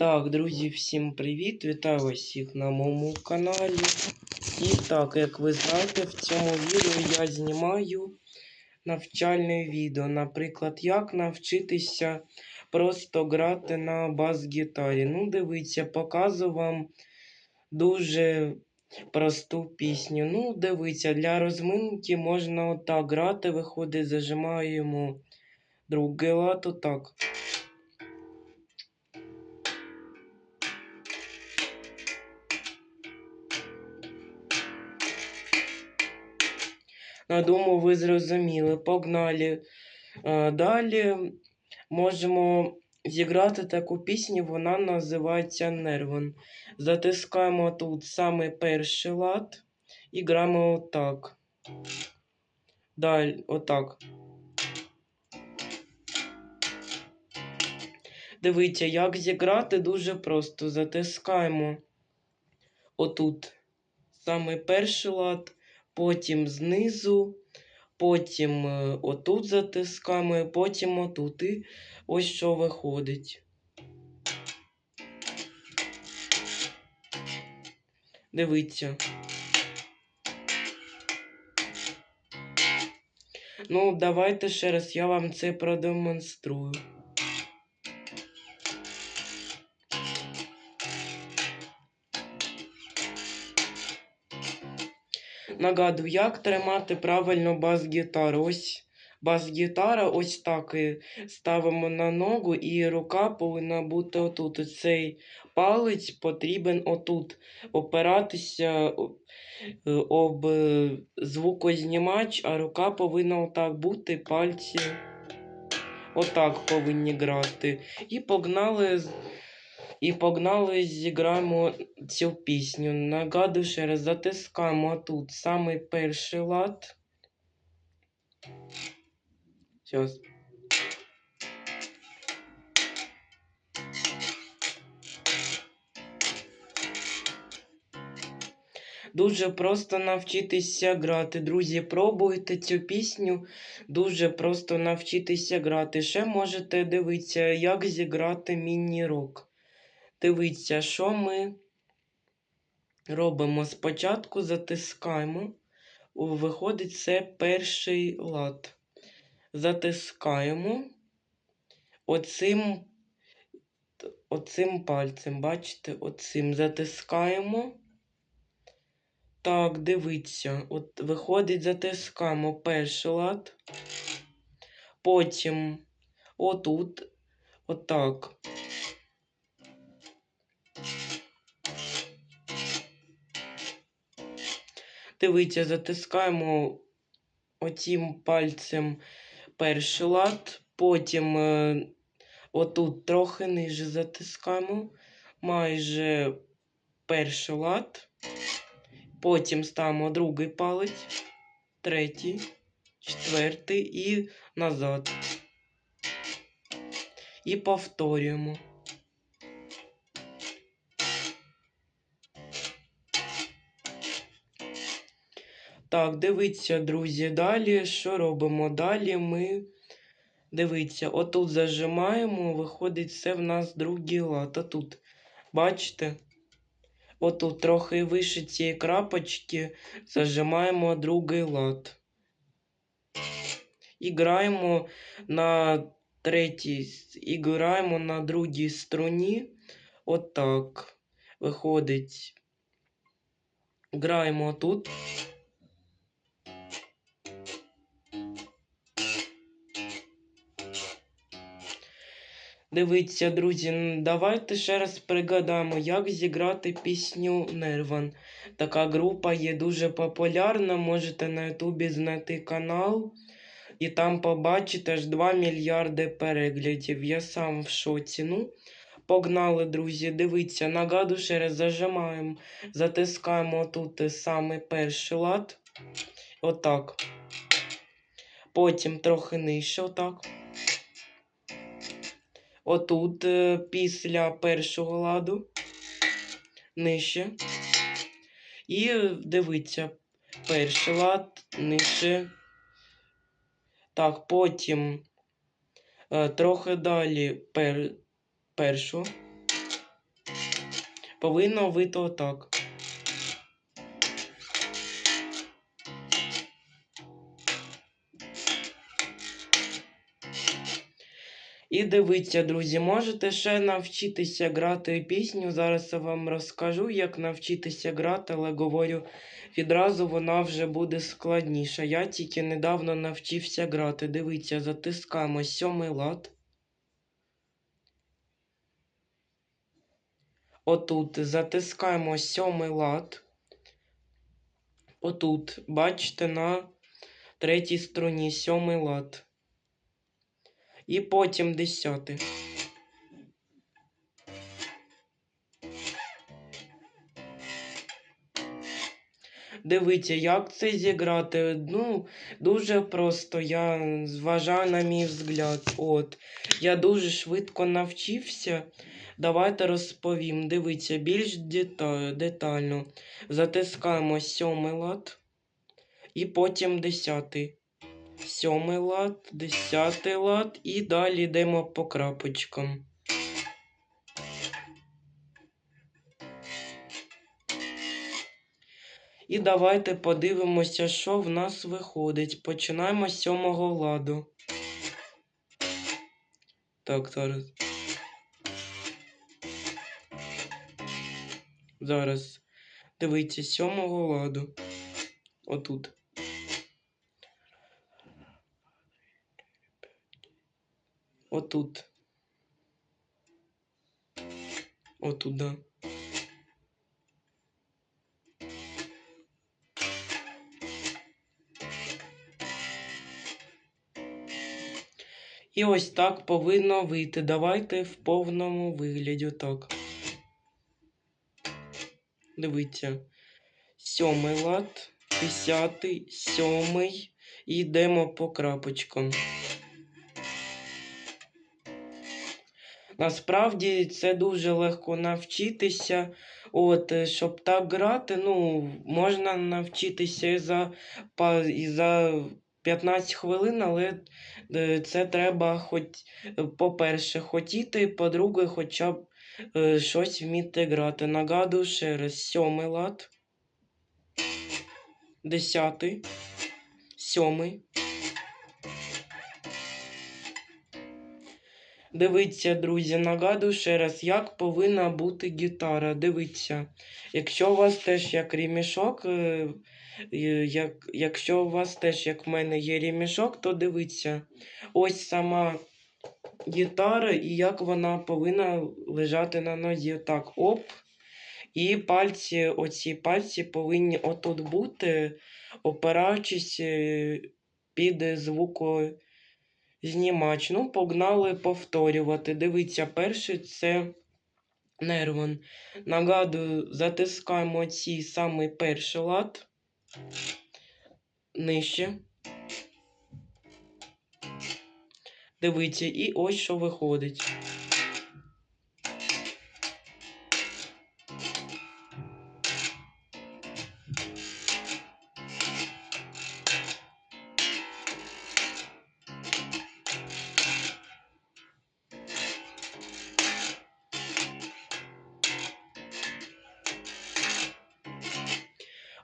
Так, друзі, всім привіт! Вітаю всіх на моєму каналі. І так, як ви знаєте, в цьому відео я знімаю навчальне відео. Наприклад, як навчитися просто грати на бас-гітарі. Ну, дивіться, показую вам дуже просту пісню. Ну, дивіться, для розминки можна отак грати, виходить, зажимаємо другий лад, отак. Думаю, ви зрозуміли. Погнали. Е, Далі можемо зіграти таку пісню, вона називається Нервен. Затискаємо тут саме перший лад і граємо отак. Далі, отак. Дивіться, як зіграти дуже просто. Затискаємо отут саме перший лад, потім знизу, потім е, отут затискаємо, потім отут. І ось що виходить. Дивіться. Ну, давайте ще раз я вам це продемонструю. Нагадую, як тримати правильно бас-гітару. Ось бас-гітара, ось так ставимо на ногу, і рука повинна бути отут. Цей палець потрібен отут. Опиратися е, об е, звукознімач, а рука повинна отак бути, пальці отак повинні грати. І погнали. І погнали, зіграємо цю пісню. Нагадую ще раз, затискаємо тут самий перший лад. Зараз. Дуже просто навчитися грати. Друзі, пробуйте цю пісню. Дуже просто навчитися грати. Ще можете дивитися, як зіграти міні-рок. Дивіться, що ми робимо. Спочатку затискаємо. Виходить, це перший лад. Затискаємо оцим, оцим пальцем. Бачите, оцим затискаємо. Так, дивіться. От виходить, затискаємо перший лад. Потім отут, отак. Дивіться, затискаємо оцім пальцем перший лад, потім е, отут трохи ниже затискаємо, майже перший лад, потім ставимо другий палець, третій, четвертий і назад. І повторюємо. Так, дивіться, друзі, далі що робимо? Далі ми. Дивіться, отут зажимаємо, виходить, це в нас другий лад. Тут, бачите? Отут трохи вище цієї крапочки зажимаємо другий лад. І граємо на третій, і граємо на другій струні. Отак. Виходить. Граємо тут. Дивіться, друзі, давайте ще раз пригадаємо, як зіграти пісню Нерван. Така група є дуже популярна. Можете на Ютубі знайти канал і там побачите аж 2 мільярди переглядів. Я сам в шоці. Ну, погнали, друзі. Дивіться, нагадую ще раз зажимаємо, затискаємо тут саме перший лад. Отак. Потім трохи нижче, отак. Отут е, після першого ладу нижче. І е, дивіться, перший лад нижче. Так, потім е, трохи далі пер, першу. повинно вийти отак. І дивіться, друзі, можете ще навчитися грати пісню. Зараз я вам розкажу, як навчитися грати, але говорю, відразу вона вже буде складніша. Я тільки недавно навчився грати. Дивіться, затискаємо сьомий лад. Отут затискаємо сьомий лад. Отут, бачите, на третій струні сьомий лад. І потім десятий. Дивіться, як це зіграти. Ну, дуже просто. Я зважаю на мій взгляд. От. Я дуже швидко навчився. Давайте розповім. Дивіться, більш детально. Затискаємо сьомий лад і потім десятий. Сьомий лад, десятий лад і далі йдемо по крапочкам. І давайте подивимося, що в нас виходить. Починаємо з сьомого ладу. Так, зараз. Зараз. Дивіться, сьомого ладу. Отут. Отут. Отут, да. І ось так повинно вийти. Давайте в повному вигляді так. Дивіться. Сьомий лад, десятий, сьомий. Йдемо по крапочкам. Насправді це дуже легко навчитися. От, е, щоб так грати, ну, можна навчитися і за, і за 15 хвилин, але е, це треба, хоч, е, по-перше, хотіти, по-друге, хоча б щось вміти грати. Нагадую ще раз, сьомий лад, десятий, сьомий. Дивіться, друзі, нагадую ще раз, як повинна бути гітара. Дивіться, якщо у вас теж як ремішок, е, як, якщо у вас теж, як в мене, є ремішок, то дивіться, ось сама гітара і як вона повинна лежати на нозі. Так, оп. І пальці, оці пальці повинні отут бути, опираючись е, під звуко знімач. Ну, погнали повторювати. Дивіться, перший це нервон. Нагадую, затискаємо цей самий перший лад. Нижче. Дивіться, і ось що виходить.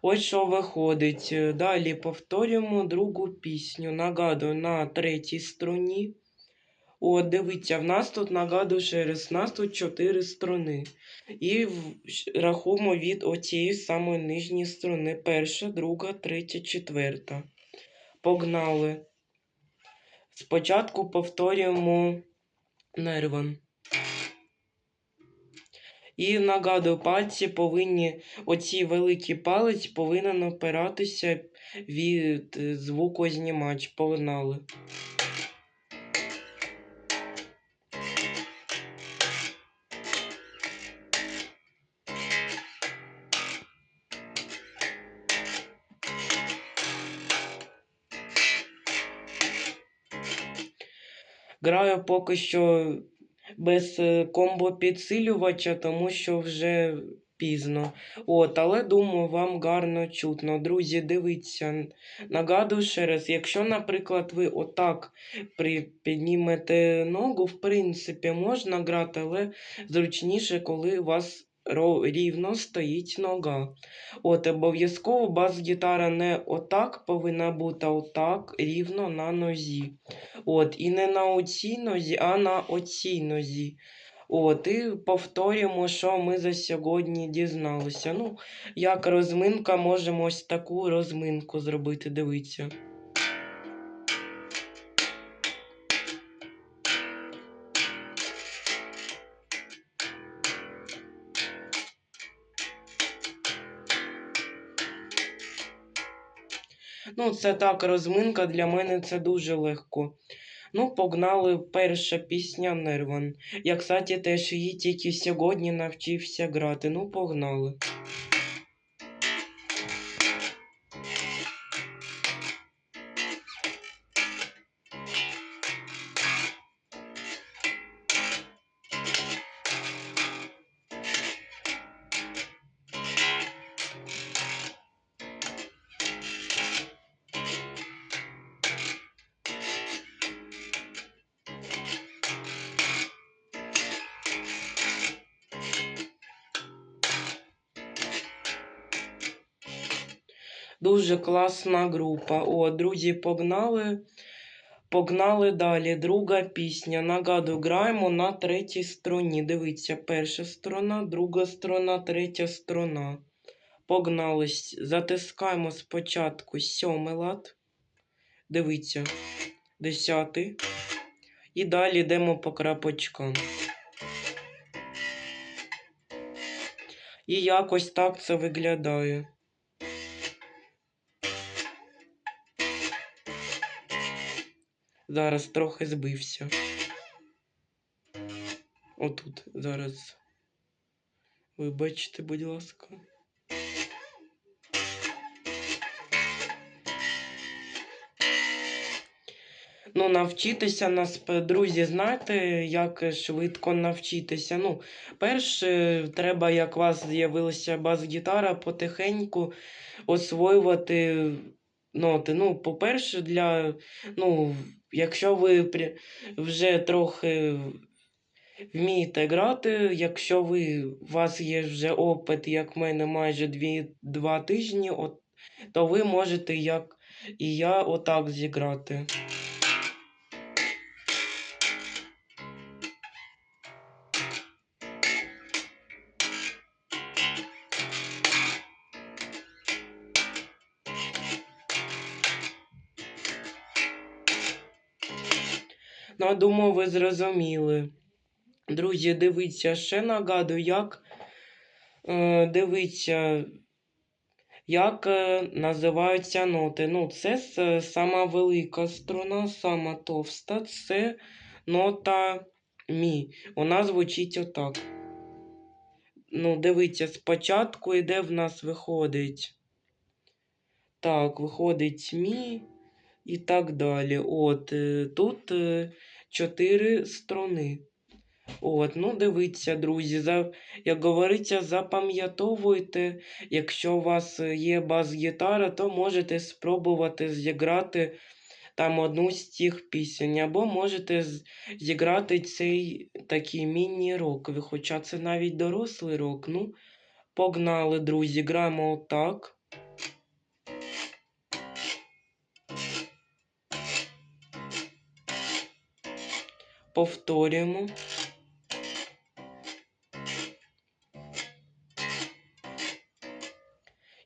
Ось що виходить. Е, Далі повторюємо другу пісню. Нагадую, на третій струні. О, дивіться, в нас тут нагадую в нас тут чотири струни. І рахуємо від оцієї самої нижньої струни. Перша, друга, третя, четверта. Погнали. Спочатку повторюємо нервон. І нагадую, пальці повинні, оці великий палець повинен опиратися від е, звукознімач. Погнали. Граю поки що без е, комбо-підсилювача, тому що вже пізно. От, але думаю, вам гарно чутно. Друзі, дивіться. Нагадую ще раз, якщо, наприклад, ви отак піднімете ногу, в принципі, можна грати, але зручніше, коли у вас рівно стоїть нога. От обов'язково бас-гітара не отак повинна бути, а отак рівно на нозі. От, і не на оцій нозі, а на оцій нозі. От, і повторюємо, що ми за сьогодні дізналися. Ну, як розминка, можемо ось таку розминку зробити, дивіться. Ну, це так, розминка для мене це дуже легко. Ну, погнали перша пісня Нерван. Я, кстати, теж її тільки сьогодні навчився грати. Ну, погнали. Дуже класна група. О, друзі, погнали. Погнали далі. Друга пісня. Нагадую, граємо на третій струні. Дивіться, перша строна, друга строна, третя строна. Погнали. Затискаємо спочатку сьомий лад. Дивіться. Десятий. І далі йдемо по крапочкам. І якось так це виглядає. Зараз трохи збився. Отут зараз. Вибачте, будь ласка. Ну, навчитися нас, друзі, знаєте, як швидко навчитися. Ну, перше, треба, як у вас з'явилася бас-гітара, потихеньку освоювати ноти. Ну, по-перше, для, ну, якщо ви вже трохи вмієте грати, якщо ви, у вас є вже опит, як в мене, майже дві, два тижні, от, то ви можете, як і я, отак зіграти. Ну, думаю, ви зрозуміли. Друзі, дивіться, ще нагадую, як е, дивіться, як е, називаються ноти. Ну, це с- сама велика струна, сама товста, це нота мі. Вона звучить отак. Ну, дивіться, спочатку йде в нас виходить. Так, виходить мі і так далі. От, е, тут е, чотири струни. От, ну дивіться, друзі, за, як говориться, запам'ятовуйте, якщо у вас е, є бас-гітара, то можете спробувати зіграти там одну з цих пісень, або можете зіграти цей такий міні-рок, хоча це навіть дорослий рок. Ну, погнали, друзі, граємо отак. Повторюємо.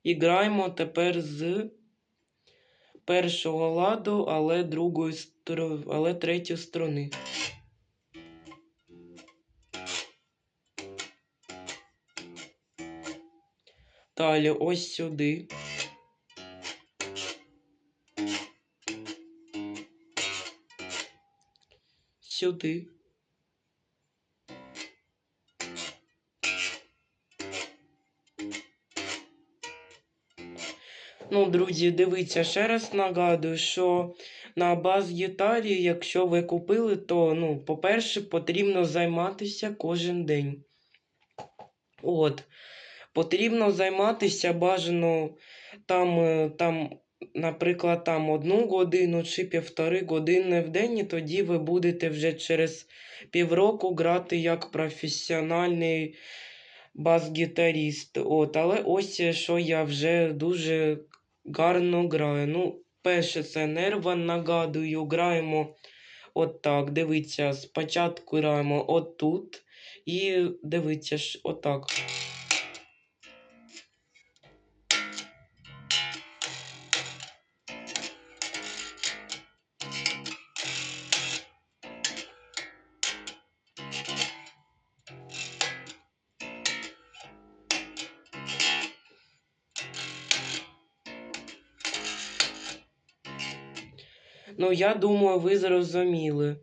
І граємо тепер з першого ладу, але другої але третьої струни. Далі ось сюди. Сюди. Ну, друзі, дивіться, ще раз нагадую, що на бас-гітарі, якщо ви купили, то, ну, по-перше, потрібно займатися кожен день. От. Потрібно займатися бажано там, е, там, наприклад, там одну годину чи півтори години в день, і тоді ви будете вже через півроку грати як професіональний бас-гітаріст. От, але ось е, що я вже дуже гарно граю. Ну, перше, це нерва, нагадую, граємо отак. Дивіться, спочатку граємо отут. І дивіться отак. Ну, я думаю, ви зрозуміли.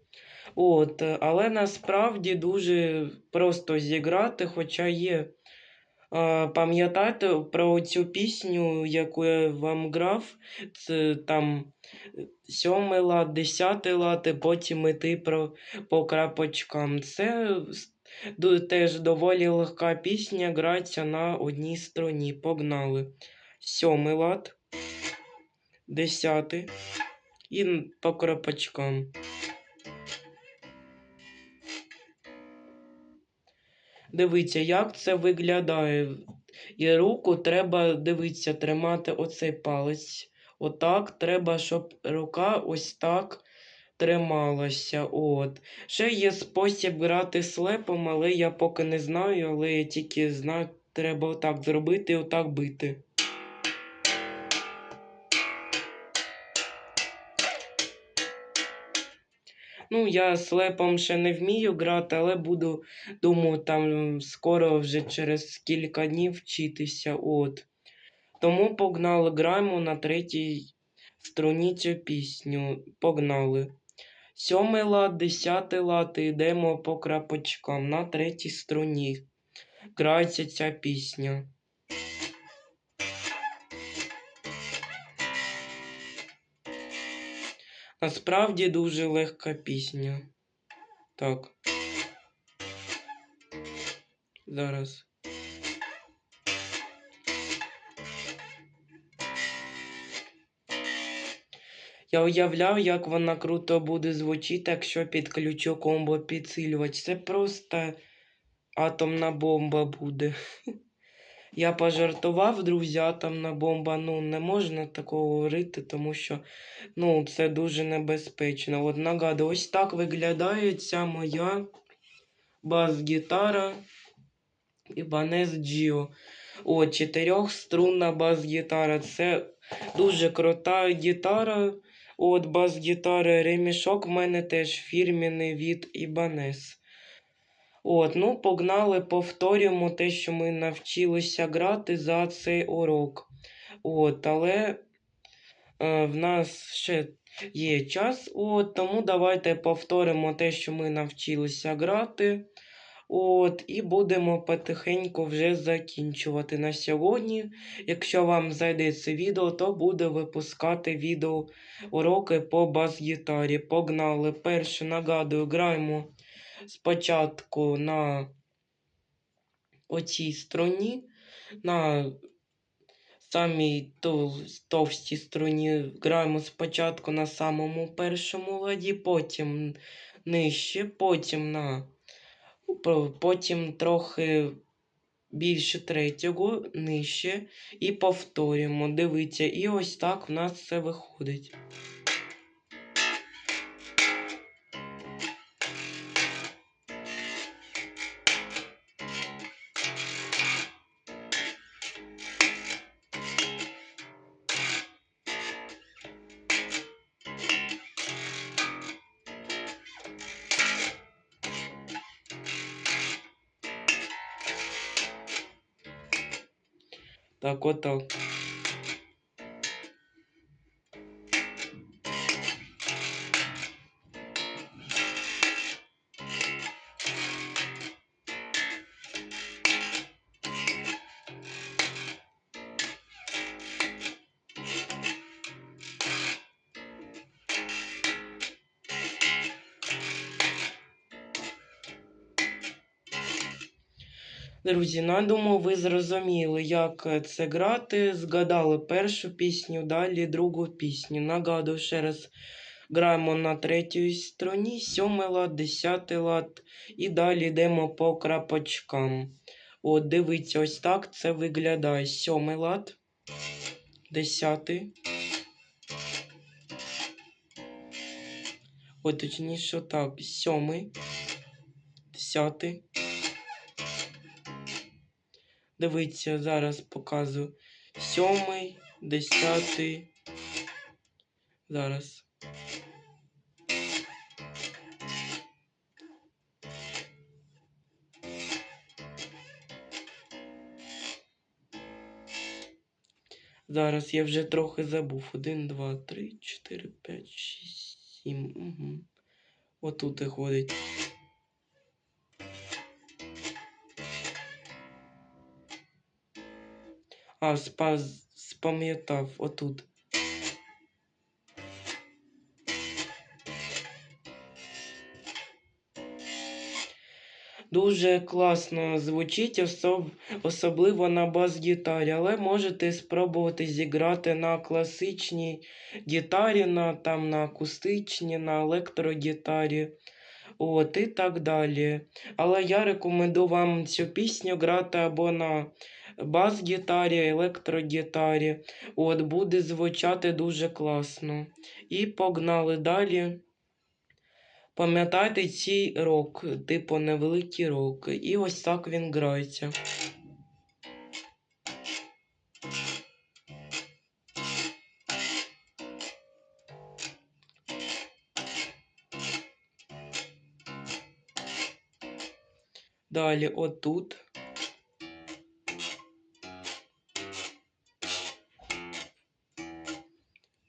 От, але насправді дуже просто зіграти, хоча є. А, пам'ятаєте про цю пісню, яку я вам грав? Це там сьомий лад, десятий лад, і потім іти про, по крапочкам. Це теж доволі легка пісня, грається на одній струні. Погнали. Сьомий лад, десятий і по крапочкам. Дивіться, як це виглядає. І руку треба, дивіться, тримати оцей палець. Отак треба, щоб рука ось так трималася. От. Ще є спосіб грати слепом, але я поки не знаю, але я тільки знаю, треба отак зробити і отак бити. Ну, я слепом ще не вмію грати, але буду, думаю, там скоро вже через кілька днів вчитися. От. Тому погнали, граємо на третій струні цю пісню. Погнали. Сьомий лад, десятий лад, і йдемо по крапочкам на третій струні. Грається ця пісня. Насправді дуже легка пісня. Так. Зараз. Я уявляв, як вона круто буде звучати, якщо підключу комбо підсилювач. Це просто атомна бомба буде. Я пожартував, друзі, атомна бомба. Ну, не можна такого говорити, тому що ну, це дуже небезпечно. От нагадую, ось так виглядає ця моя бас-гітара Ibanez Gio. О, чотирьохструнна бас-гітара. Це дуже крута гітара. От бас-гітара ремішок в мене теж фірміний від Ibanez. От, ну, погнали, повторюємо те, що ми навчилися грати за цей урок. От, але е, в нас ще є час. От, тому давайте повторимо те, що ми навчилися грати. От, і будемо потихеньку вже закінчувати на сьогодні. Якщо вам зайде це відео, то буде випускати відео уроки по бас-гітарі. Погнали. Перше нагадую, граємо спочатку на оцій струні, на самій товстій струні граємо спочатку на самому першому ладі, потім нижче, потім на потім трохи більше третього, нижче, і повторюємо. Дивіться, і ось так в нас все виходить. Так, отак. Друзі, ну, я думаю, ви зрозуміли, як е, це грати. Згадали першу пісню, далі другу пісню. Нагадую ще раз. Граємо на третій струні, сьомий лад, десятий лад і далі йдемо по крапочкам. От, дивіться, ось так це виглядає. Сьомий лад, десятий. От, точніше, так, сьомий, десятий. Дивіться, зараз показую. Сьомий, десятий. Зараз. Зараз я вже трохи забув. Один, два, три, чотири, п'ять, шість, сім. Угу. Отут ходить. А, спам'ятав отут. Дуже класно звучить, особ... особливо на бас-гітарі, але можете спробувати зіграти на класичній гітарі, на, там, на акустичній, на електрогітарі. От, і так далі. Але я рекомендую вам цю пісню грати або на бас-гітарі, електрогітарі. От, буде звучати дуже класно. І погнали далі. Пам'ятайте цей рок, типу невеликий рок. І ось так він грається. Далі отут.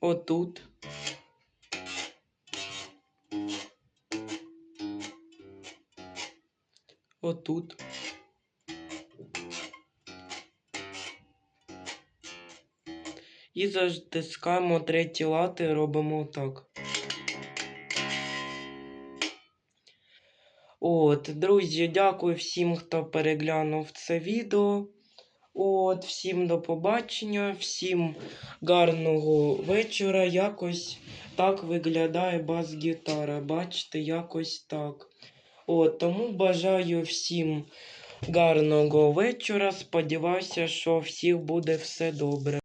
Отут. Отут. І затискаємо треті лати, робимо так. От, друзі, дякую всім, хто переглянув це відео. От, всім до побачення, всім гарного вечора. Якось так виглядає бас-гітара. Бачите, якось так. От, тому бажаю всім гарного вечора. Сподіваюся, що всіх буде все добре.